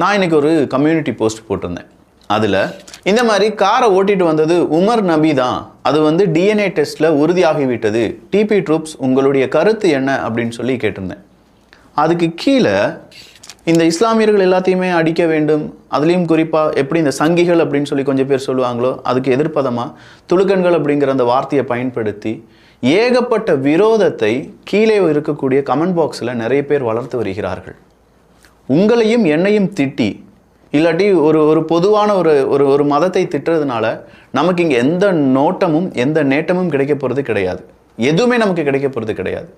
நான் இன்றைக்கி ஒரு கம்யூனிட்டி போஸ்ட் போட்டிருந்தேன். அதில் இந்த மாதிரி காரை ஓட்டிட்டு வந்தது உமர் நபி தான். அது வந்து டிஎன்ஏ டெஸ்ட்டில் உறுதியாகிவிட்டது. டிபி ட்ரூப்ஸ் உங்களுடைய கருத்து என்ன அப்படின்னு சொல்லி கேட்டிருந்தேன். அதுக்கு கீழே இந்த இஸ்லாமியர்கள் எல்லாத்தையுமே அடிக்க வேண்டும். அதுலேயும் குறிப்பாக எப்படி இந்த சங்கிகள் அப்படின்னு சொல்லி கொஞ்சம் பேர் சொல்லுவாங்களோ அதுக்கு எதிர்ப்பதமாக துலுக்கன்கள் அப்படிங்கிற அந்த வார்த்தையை பயன்படுத்தி ஏகப்பட்ட விரோதத்தை கீழே இருக்கக்கூடிய கமெண்ட் பாக்ஸில் நிறைய பேர் வளர்த்து வருகிறார்கள். உங்களையும் என்னையும் திட்டி இல்லாட்டி ஒரு ஒரு பொதுவான ஒரு ஒரு ஒரு மதத்தை திட்டுறதுனால நமக்கு இங்கே எந்த நோட்டமும் எந்த நேட்டமும் கிடைக்க போகிறது கிடையாது. எதுவுமே நமக்கு கிடைக்க போகிறது கிடையாது.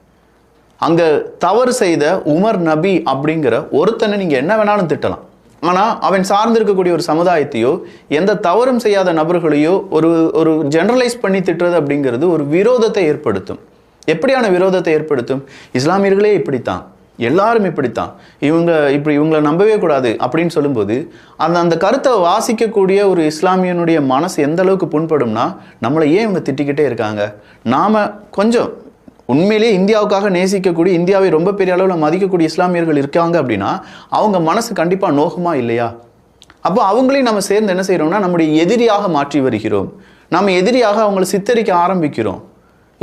அங்கே தவறு செய்த உமர் நபி அப்படிங்கிற ஒருத்தனை நீங்கள் என்ன வேணாலும் திட்டலாம். ஆனால் அவன் சார்ந்திருக்கக்கூடிய ஒரு சமுதாயத்தையோ எந்த தவறும் செய்யாத நபர்களையோ ஒரு ஒரு ஜெனரலைஸ் பண்ணி திட்டுறது அப்படிங்கிறது ஒரு விரோதத்தை ஏற்படுத்தும். எப்படியான விரோதத்தை ஏற்படுத்தும்? இஸ்லாமியர்களே இப்படித்தான். எல்லாரும் இப்படித்தான். இவங்க இப்படி இவங்களை நம்பவே கூடாது அப்படின்னு சொல்லும்போது அந்த அந்த கருத்தை வாசிக்கக்கூடிய ஒரு இஸ்லாமியனுடைய மனசு எந்த அளவுக்கு புண்படும்னா நம்மளை ஏன் இவங்க திட்டிக்கிட்டே இருக்காங்க? நாம் கொஞ்சம் உண்மையிலேயே இந்தியாவுக்காக நேசிக்கக்கூடிய இந்தியாவை ரொம்ப பெரிய அளவில் மதிக்கக்கூடிய இஸ்லாமியர்கள் இருக்காங்க அப்படின்னா அவங்க மனசு கண்டிப்பாக நோகமா இல்லையா? அப்போ அவங்களையும் நம்ம சேர்ந்து என்ன செய்கிறோம்னா நம்முடைய எதிரியாக மாற்றி வருகிறோம். நம்ம எதிரியாக அவங்களை சித்தரிக்க ஆரம்பிக்கிறோம்.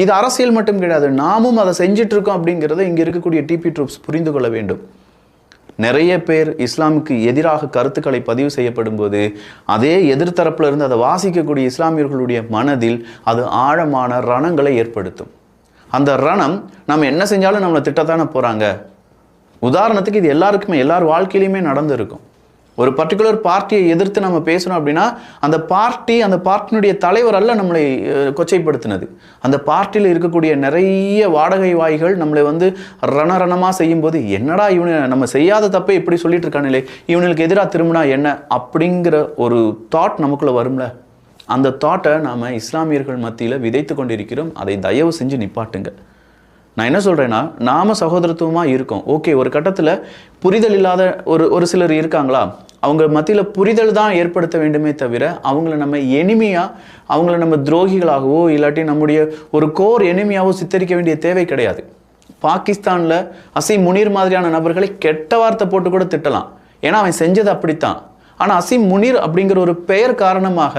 இது அரசியல் மட்டும் கிடையாது. நாமும் அதை செஞ்சிட்டு இருக்கோம் அப்படிங்கிறத இங்கே இருக்கக்கூடிய டிபி ட்ரூப்ஸ் புரிந்து கொள்ள வேண்டும். நிறைய பேர் இஸ்லாமுக்கு எதிராக கருத்துக்களை பதிவு செய்யப்படும் போது அதே எதிர்த்தரப்புல இருந்து அதை வாசிக்கக்கூடிய இஸ்லாமியர்களுடைய மனதில் அது ஆழமான ரணங்களை ஏற்படுத்தும். அந்த ரணம் நம்ம என்ன செஞ்சாலும் நம்மளை திட்டத்தானே போகிறாங்க உதாரணத்துக்கு இது எல்லாருக்குமே எல்லார் வாழ்க்கையிலையுமே நடந்திருக்கும். ஒரு பர்டிகுலர் பார்ட்டியை எதிர்த்து நம்ம பேசணும் அப்படின்னா அந்த பார்ட்டி அந்த பார்ட்டினுடைய தலைவர் அல்ல நம்மளை கொச்சைப்படுத்தினது. அந்த பார்ட்டியில் இருக்கக்கூடிய நிறைய வாடகை வாய்கள் நம்மளை வந்து ரணரணமாக செய்யும்போது என்னடா இவனு நம்ம செய்யாத தப்பை இப்படி சொல்லிட்டு இருக்கானுங்களே இவனுக்கு எதிராக திரும்பினா என்ன அப்படிங்கிற ஒரு தாட் நமக்குள்ள வரும்ல? அந்த தாட்டை நாம் இஸ்லாமியர்கள் மத்தியில் விதைத்து கொண்டிருக்கிறோம். அதை தயவு செஞ்சு நிப்பாட்டுங்க. நான் என்ன சொல்கிறேன்னா நாம சகோதரத்துவமாக இருக்கோம். ஓகே ஒரு கட்டத்தில் புரிதல் இல்லாத ஒரு ஒரு சிலர் இருக்காங்களா? அவங்க மத்தியில் புரிதல் தான் ஏற்படுத்த வேண்டுமே தவிர அவங்கள நம்ம எனிமையாக அவங்கள நம்ம துரோகிகளாகவோ இல்லாட்டி நம்முடைய ஒரு கோர் எனிமையாகவோ சித்தரிக்க வேண்டிய தேவை கிடையாது. பாகிஸ்தானில் அசீம் முனீர் மாதிரியான நபர்களை கெட்ட வார்த்தை போட்டு கூட திட்டலாம். ஏன்னா அவன் செஞ்சது அப்படித்தான். ஆனால் அசீம் முனீர் அப்படிங்கிற ஒரு பெயர் காரணமாக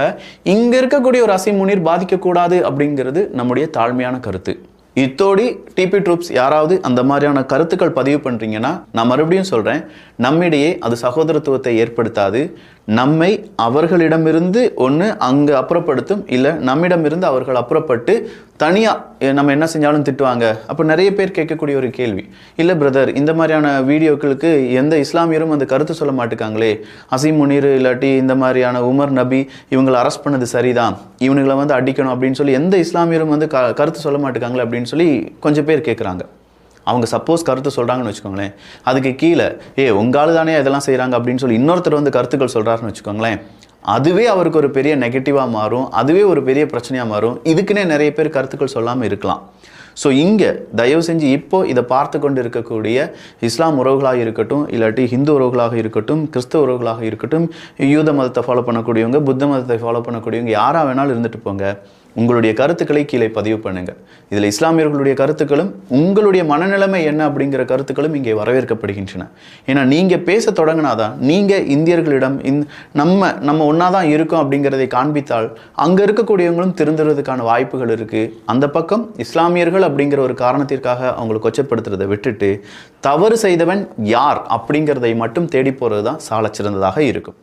இங்கே இருக்கக்கூடிய ஒரு அசீம் முனீர் பாதிக்கக்கூடாது அப்படிங்கிறது நம்முடைய தாழ்மையான கருத்து. இத்தோடி டிபி ட்ரூப்ஸ் யாராவது அந்த மாதிரியான கருத்துக்கள் பதிவு பண்ணுறீங்கன்னா நான் மறுபடியும் சொல்கிறேன் நம்மிடையே அது சகோதரத்துவத்தை ஏற்படுத்தாது. நம்மை அவர்களிடமிருந்து ஒன்று அங்கு அப்புறப்படுத்தும் இல்லை நம்மிடமிருந்து அவர்கள் அப்புறப்பட்டு தனியாக நம்ம என்ன செஞ்சாலும் திட்டுவாங்க. அப்போ நிறைய பேர் கேட்கக்கூடிய ஒரு கேள்வி. இல்லை பிரதர் இந்த மாதிரியான வீடியோக்களுக்கு எந்த இஸ்லாமியரும் அந்த கருத்து சொல்ல மாட்டுக்காங்களே? அசீம் முனீர் இல்லாட்டி இந்த மாதிரியான உமர் நபி இவங்களை அரெஸ்ட் பண்ணது சரிதான். இவனுங்களை வந்து அடிக்கணும் அப்படின்னு சொல்லி எந்த இஸ்லாமியரும் வந்து க கருத்து சொல்ல மாட்டுக்காங்களே அப்படின்னு சொல்லி கொஞ்சம் பேர் கேட்குறாங்க அவங்க சப்போஸ் கருத்து சொல்கிறாங்கன்னு வச்சுக்கோங்களேன். அதுக்கு கீழே ஏ உங்களால் தானே இதெல்லாம் செய்கிறாங்க அப்படின்னு சொல்லி இன்னொருத்தர் வந்து கருத்துக்கள் சொல்கிறாருன்னு வச்சுக்கோங்களேன். அதுவே அவருக்கு ஒரு பெரிய நெகட்டிவாக மாறும் அதுவே ஒரு பெரிய பிரச்சனையாக மாறும். இதுக்குன்னே நிறைய பேர் கருத்துக்கள் சொல்லாமல் இருக்கலாம். ஸோ இங்கே தயவு செஞ்சு இப்போது இதை பார்த்து கொண்டு இருக்கக்கூடிய இஸ்லாம் உறவுகளாக இருக்கட்டும் இல்லாட்டி ஹிந்து உறவுகளாக இருக்கட்டும் கிறிஸ்தவ உறவுகளாக இருக்கட்டும் யூத மதத்தை ஃபாலோ பண்ணக்கூடியவங்க புத்த மதத்தை ஃபாலோ பண்ணக்கூடியவங்க யாராக வேணாலும் இருந்துட்டு போங்க. உங்களுடைய கருத்துக்களை கீழே பதிவு பண்ணுங்கள் இதில் இஸ்லாமியர்களுடைய கருத்துக்களும் உங்களுடைய மனநிலைமை என்ன அப்படிங்கிற கருத்துக்களும் இங்கே வரவேற்கப்படுகின்றன. ஏன்னா நீங்கள் பேச தொடங்கினாதான் நீங்கள் இந்தியர்களிடம் இந் நம்ம நம்ம ஒன்றா தான் இருக்கோம் அப்படிங்கிறதை காண்பித்தால் அங்கே இருக்கக்கூடியவங்களும் திருந்துறதுக்கான வாய்ப்புகள் இருக்குது அந்த பக்கம் இஸ்லாமியர்கள் அப்படிங்கிற ஒரு காரணத்திற்காக அவங்களை கொச்சப்படுத்துறதை விட்டுட்டு தவறு செய்தவன் யார் அப்படிங்கிறதை மட்டும் தேடி போகிறது தான் சாலச்சிறந்ததாக இருக்கும்.